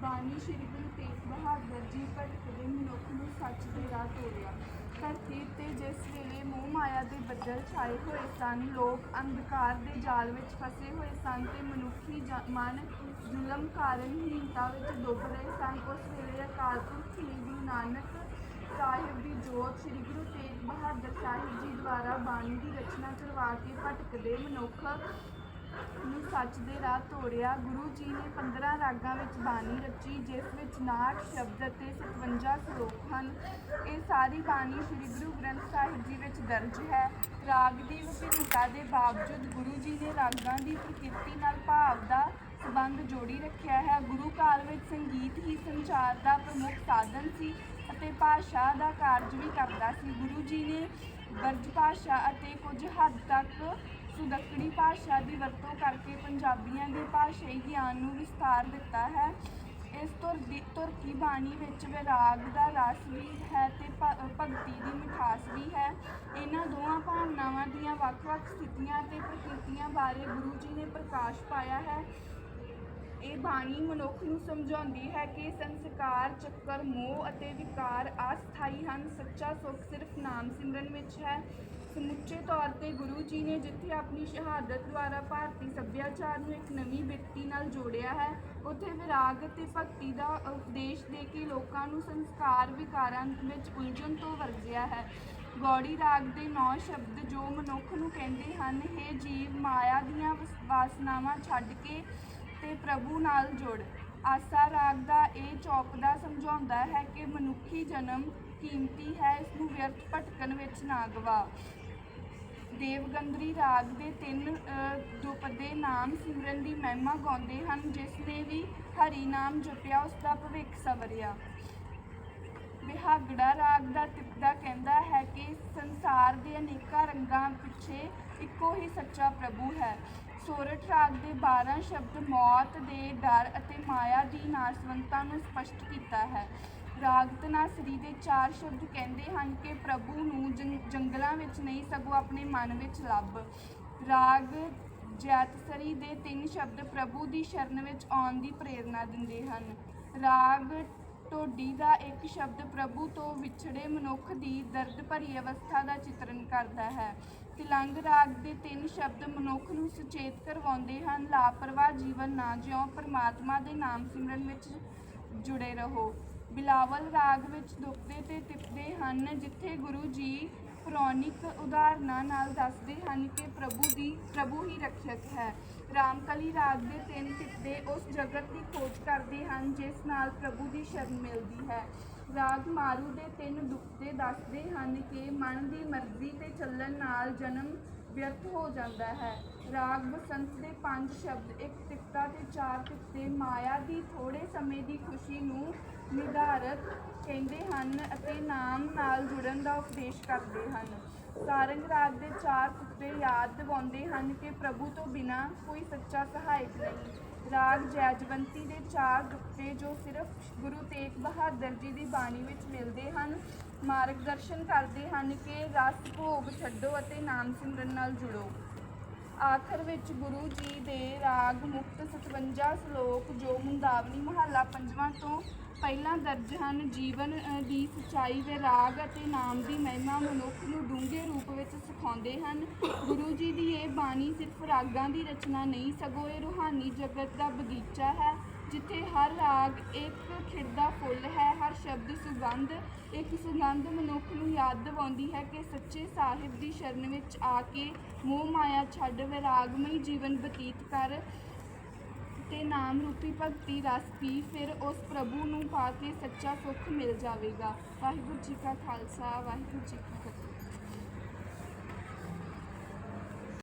ਬਾਣੀ ਸ਼੍ਰੀ ਗੁਰੂ ਤੇਗ ਬਹਾਦਰ ਜੀ ਭਟਕਦੇ ਮਨੁੱਖ ਨੂੰ ਸੱਚ ਦੇ ਰਾਹ ਤੋਰਿਆ ਧਰਤੀ ਤੇ ਜਿਸ ਵੇਲੇ ਮੋਹ ਮਾਇਆ ਦੇ ਬੱਦਲ ਛਾਏ ਹੋਏ ਸਨ, ਲੋਕ ਅੰਧਕਾਰ ਦੇ ਜਾਲ ਵਿੱਚ ਫਸੇ ਹੋਏ ਸਨ ਤੇ ਮਨੁੱਖੀ ਜ- ਮਨ ਜ਼ੁਲਮ ਕਾਰਨ ਹੀਨਤਾ ਵਿੱਚ ਡੁੱਬ ਰਹੇ ਸਨ। ਉਸ ਵੇਲੇ ਅਕਾਲ ਪੁਰਖ ਸ੍ਰੀ ਗੁਰੂ ਨਾਨਕ ਸਾਹਿਬ ਦੀ ਜੋਤ ਸ੍ਰੀ ਗੁਰੂ ਤੇਗ ਬਹਾਦਰ ਸਾਹਿਬ ਜੀ ਦੁਆਰਾ ਬਾਣੀ ਦੀ ਰਚਨਾ ਕਰਵਾ ਕੇ ਭਟਕਦੇ ਮਨੁੱਖ ਨੂੰ ਸੱਚ ਦੇ ਰਾਹ ਤੋੜਿਆ, ਗੁਰੂ ਜੀ ਨੇ 15 ਰਾਗਾਂ ਵਿੱਚ ਬਾਣੀ ਰਚੀ, ਜਿਸ ਵਿੱਚ 59 ਸ਼ਬਦ ਅਤੇ 57 ਸ਼ਲੋਕ ਹਨ। ਇਹ ਸਾਰੀ ਬਾਣੀ ਸ੍ਰੀ ਗੁਰੂ ਗ੍ਰੰਥ ਸਾਹਿਬ ਜੀ ਵਿੱਚ ਦਰਜ ਹੈ। ਰਾਗ ਦੀ ਵਿਭਿੰਨਤਾ ਦੇ ਬਾਵਜੂਦ ਗੁਰੂ ਜੀ ਨੇ ਰਾਗਾਂ ਦੀ ਪ੍ਰਕਿਰਤੀ ਨਾਲ ਭਾਵ ਦਾ ਸੰਬੰਧ ਜੋੜੀ ਰੱਖਿਆ ਹੈ। ਗੁਰੂ ਕਾਲ ਵਿੱਚ ਸੰਗੀਤ ਹੀ ਸੰਚਾਰ ਦਾ ਪ੍ਰਮੁੱਖ ਸਾਧਨ ਸੀ ਅਤੇ ਭਾਸ਼ਾ ਦਾ ਕਾਰਜ ਵੀ ਕਰਦਾ ਸੀ। ਗੁਰੂ ਜੀ ਨੇ ਬਰਜ ਭਾਸ਼ਾ ਅਤੇ ਕੁਝ ਹੱਦ ਤੱਕ ਸੁਦੱਕੜੀ ਭਾਸ਼ਾ ਦੀ ਵਰਤੋਂ ਕਰਕੇ ਪੰਜਾਬੀਆਂ ਦੇ ਭਾਸ਼ਾਈ ਗਿਆਨ ਨੂੰ ਵਿਸਤਾਰ ਦਿੱਤਾ ਹੈ। ਇਸ ਤੁਰ ਦੀ ਤੁਰਕੀ ਬਾਣੀ ਵਿੱਚ ਵਿਰਾਗ ਦਾ ਰਸ ਵੀ ਹੈ ਤੇ ਭਗਤੀ ਦੀ ਮਿਠਾਸ ਵੀ ਹੈ। ਇਹਨਾਂ ਦੋਵਾਂ ਭਾਵਨਾਵਾਂ ਦੀਆਂ ਵੱਖ-ਵੱਖ ਸਥਿਤੀਆਂ ਤੇ ਪ੍ਰਕਿਰਤੀਆਂ ਬਾਰੇ ਗੁਰੂ ਜੀ ਨੇ ਪ੍ਰਕਾਸ਼ ਪਾਇਆ ਹੈ। ਇਹ ਬਾਣੀ ਮਨੁੱਖ ਨੂੰ ਸਮਝਾਉਂਦੀ ਹੈ ਕਿ ਸੰਸਕਾਰ, ਚੱਕਰ, ਮੋਹ ਅਤੇ ਵਿਕਾਰ ਅਸਥਾਈ ਹਨ। ਸੱਚਾ ਸੁੱਖ ਸਿਰਫ ਨਾਮ ਸਿਮਰਨ ਵਿੱਚ ਹੈ। ਸਮੁੱਚੇ ਤੌਰ ਤੇ ਗੁਰੂ ਜੀ ਨੇ ਜਿੱਥੇ ਆਪਣੀ ਸ਼ਹਾਦਤ ਦੁਆਰਾ ਭਾਰਤੀ ਸੱਭਿਆਚਾਰ ਨੂੰ ਇੱਕ ਨਵੀਂ ਵਿਅਕਤੀ ਨਾਲ ਜੋੜਿਆ ਹੈ, ਉੱਥੇ ਵਿਰਾਗ ਅਤੇ ਭਗਤੀ ਦਾ ਉਪਦੇਸ਼ ਦੇ ਕੇ ਲੋਕਾਂ ਨੂੰ ਸੰਸਕਾਰ ਵਿਕਾਰਾਂ ਵਿੱਚ ਉਲਝਣ ਤੋਂ ਵਰਜਿਆ ਹੈ। ਗੌੜੀ ਰਾਗ ਦੇ ਨੌ ਸ਼ਬਦ ਜੋ ਮਨੁੱਖ ਨੂੰ ਕਹਿੰਦੇ ਹਨ, ਹੇ ਜੀਵ, ਮਾਇਆ ਦੀਆਂ ਵਸ- ਵਾਸਨਾਵਾਂ ਛੱਡ ਕੇ ਤੇ ਪ੍ਰਭੂ ਨਾਲ ਜੁੜ। ਆਸਾ ਰਾਗ ਦਾ ਇਹ ਚੌਕਦਾ ਸਮਝਾਉਂਦਾ ਹੈ ਕਿ ਮਨੁੱਖੀ ਜਨਮ ਕੀਮਤੀ ਹੈ ਇਸ ਨੂੰ ਵਿਅਰਥ ਭਟਕਣ ਵਿੱਚ ਨਾ ਗਵਾ। ਦੇਵਗੰਦਰੀ ਰਾਗ ਦੇ ਤਿੰਨ ਅ, ਦੁਪਦੇ ਨਾਮ ਸਿਮਰਨ ਦੀ ਮਹਿਮਾ ਗਾਉਂਦੇ ਹਨ ਜਿਸ ਨੇ ਵੀ ਹਰੀ ਨਾਮ ਜਪਿਆ ਉਸ ਦਾ ਭਵਿੱਖ ਸਵਰਿਆ। ਵਿਹਾਗੜਾ ਰਾਗ ਦਾ ਤਿਪਦਾ ਕਹਿੰਦਾ ਹੈ ਕਿ ਸੰਸਾਰ ਦੇ ਅਨੇਕਾਂ ਰੰਗਾਂ ਪਿੱਛੇ ਇੱਕੋ ਹੀ ਸੱਚਾ ਪ੍ਰਭੂ ਹੈ। ਸੋਰਠ ਰਾਗ ਦੇ 12 ਸ਼ਬਦ ਮੌਤ ਦੇ ਡਰ ਅਤੇ ਮਾਇਆ ਦੀ ਨਾਸਵੰਤਾ ਨੂੰ ਸਪਸ਼ਟ ਕੀਤਾ ਹੈ। ਰਾਗ ਤਨਾਸਰੀ ਦੇ ਚਾਰ ਸ਼ਬਦ ਕਹਿੰਦੇ ਹਨ ਕਿ ਪ੍ਰਭੂ ਨੂੰ ਜੰਗ- ਜੰਗਲਾਂ ਵਿੱਚ ਨਹੀਂ, ਸਗੋਂ ਆਪਣੇ ਮਨ ਵਿੱਚ ਲੱਭ। ਰਾਗ ਜੈਤਸਰੀ ਦੇ ਤਿੰਨ ਸ਼ਬਦ ਪ੍ਰਭੂ ਦੀ ਸ਼ਰਨ ਵਿੱਚ ਆਉਣ ਦੀ ਪ੍ਰੇਰਣਾ ਦਿੰਦੇ ਹਨ। ਰਾਗ ਢੋਡੀ ਦਾ ਇੱਕ ਸ਼ਬਦ ਪ੍ਰਭੂ ਤੋਂ ਵਿਛੜੇ ਮਨੁੱਖ ਦੀ ਦਰਦ ਭਰੀ ਅਵਸਥਾ ਦਾ ਚਿਤਰਨ ਕਰਦਾ ਹੈ। ਤਿਲੰਗ ਰਾਗ ਦੇ ਤਿੰਨ ਸ਼ਬਦ ਮਨੁੱਖ ਨੂੰ ਸੁਚੇਤ ਕਰਵਾਉਂਦੇ ਹਨ। ਲਾਪਰਵਾਹ ਜੀਵਨ ਨਾ ਜਿਉ ਪਰਮਾਤਮਾ ਦੇ ਨਾਮ ਸਿਮਰਨ ਵਿੱਚ ਜੁੜੇ ਰਹੋ। ਬਿਲਾਵਲ ਰਾਗ ਵਿੱਚ ਦੁਖਦੇ ਤੇ ਤਿਪਦੇ ਹਨ, ਜਿੱਥੇ ਗੁਰੂ ਜੀ ਪੁਰਾਣਿਕ ਉਦਾਹਰਨਾਂ ਨਾਲ ਦੱਸਦੇ ਹਨ ਕਿ ਪ੍ਰਭੂ ਦੀ, ਪ੍ਰਭੂ ਹੀ ਰੱਖਿਅਕ ਹੈ। ਰਾਮਕਲੀ ਰਾਗ ਦੇ ਤਿੰਨ ਤਿਪਦੇ ਉਸ ਜਗਤ ਦੀ ਖੋਜ ਕਰਦੇ ਹਨ, ਜਿਸ ਨਾਲ ਪ੍ਰਭੂ ਦੀ ਸ਼ਰਨ ਮਿਲਦੀ ਹੈ। ਰਾਗ ਮਾਰੂ ਦੇ ਤਿੰਨ ਦੁਖਦੇ ਦੱਸਦੇ ਹਨ ਕਿ ਮਨ ਦੀ ਮਰਜ਼ੀ ਤੇ ਚੱਲਣ ਨਾਲ ਜਨਮ ਵਿਅਰਥ ਹੋ ਜਾਂਦਾ ਹੈ। ਰਾਗ ਬਸੰਤ ਦੇ ਪੰਜ ਸ਼ਬਦ, ਇੱਕ ਤਿਕਤਾ ਤੇ ਚਾਰ ਤਿਕਤੇ ਮਾਇਆ ਦੀ ਥੋੜੇ ਸਮੇਂ ਦੀ ਖੁਸ਼ੀ ਨੂੰ ਨਿਰਧਾਰਤ ਕਹਿੰਦੇ ਹਨ ਅਤੇ ਨਾਮ ਨਾਲ ਜੁੜਨ ਦਾ ਉਪਦੇਸ਼ ਕਰਦੇ ਹਨ। ਸਾਰੰਗ ਰਾਗ ਦੇ ਚਾਰ ਤੁਕਤੇ ਯਾਦ ਦਿਵਾਉਂਦੇ ਹਨ ਕਿ ਪ੍ਰਭੂ ਤੋਂ ਬਿਨਾ ਕੋਈ ਸੱਚਾ ਸਹਾਇਕ ਨਹੀਂ। ਰਾਗ ਜੈਜਵੰਤੀ ਦੇ ਚਾਰ ਦੁਕਤੇ ਜੋ ਸਿਰਫ ਗੁਰੂ ਤੇਗ ਬਹਾਦਰ ਜੀ ਦੀ ਬਾਣੀ ਵਿੱਚ ਮਿਲਦੇ ਹਨ, ਮਾਰਗਦਰਸ਼ਨ ਕਰਦੇ ਹਨ ਕਿ ਰਸ ਭੋਗ ਛੱਡੋ ਅਤੇ ਨਾਮ ਸਿਮਰਨ ਨਾਲ ਜੁੜੋ। ਆਖਰ ਵਿੱਚ ਗੁਰੂ ਜੀ ਦੇ ਰਾਗ ਮੁਕਤ 57 ਸ਼ਲੋਕ ਜੋ ਮੁੰਦਾਵਨੀ ਮਹੱਲਾ ਪੰਜਵਾਂ ਤੋਂ ਪਹਿਲਾਂ ਦਰਜ ਹਨ ਜੀਵਨ ਅ, ਦੀ ਸਚਾਈ ਰਾਗ ਅਤੇ ਨਾਮ ਦੀ ਮਹਿਮਾ ਮਨੁੱਖ ਨੂੰ ਡੂੰਘੇ ਰੂਪ ਵਿੱਚ ਸਿਖਾਉਂਦੇ ਹਨ। ਗੁਰੂ ਜੀ ਦੀ ਇਹ ਬਾਣੀ ਸਿਰਫ ਰਾਗਾਂ ਦੀ ਰਚਨਾ ਨਹੀਂ ਸਗੋਂ ਇਹ ਰੂਹਾਨੀ ਜਗਤ ਦਾ ਬਗੀਚਾ ਹੈ। ਜਿੱਥੇ ਹਰ ਰਾਗ ਇੱਕ ਖਿੜਦਾ ਫੁੱਲ ਹੈ, ਹਰ ਸ਼ਬਦ ਸੁਗੰਧ ਇੱਕ ਸੁਗੰਧ ਮਨੁੱਖ ਨੂੰ ਯਾਦ ਦਿਵਾਉਂਦੀ ਹੈ ਕਿ ਸੱਚੇ ਸਾਹਿਬ ਦੀ ਸ਼ਰਨ ਵਿੱਚ ਆ ਕੇ ਮੋਹ ਮਾਇਆ ਛੱਡ ਵਿਰਾਗਮਈ ਜੀਵਨ ਬਤੀਤ ਕਰ ਤੇ ਨਾਮ ਰੂਪੀ ਭਗਤੀ ਰਸ ਪੀ, ਫਿਰ ਉਸ ਪ੍ਰਭੂ ਨੂੰ ਪਾ ਕੇ ਸੱਚਾ ਸੁੱਖ ਮਿਲ ਜਾਵੇਗਾ। ਵਾਹਿਗੁਰੂ ਜੀ ਕਾ ਖਾਲਸਾ, ਵਾਹਿਗੁਰੂ ਜੀ ਕੀ ਫਤਿਹ।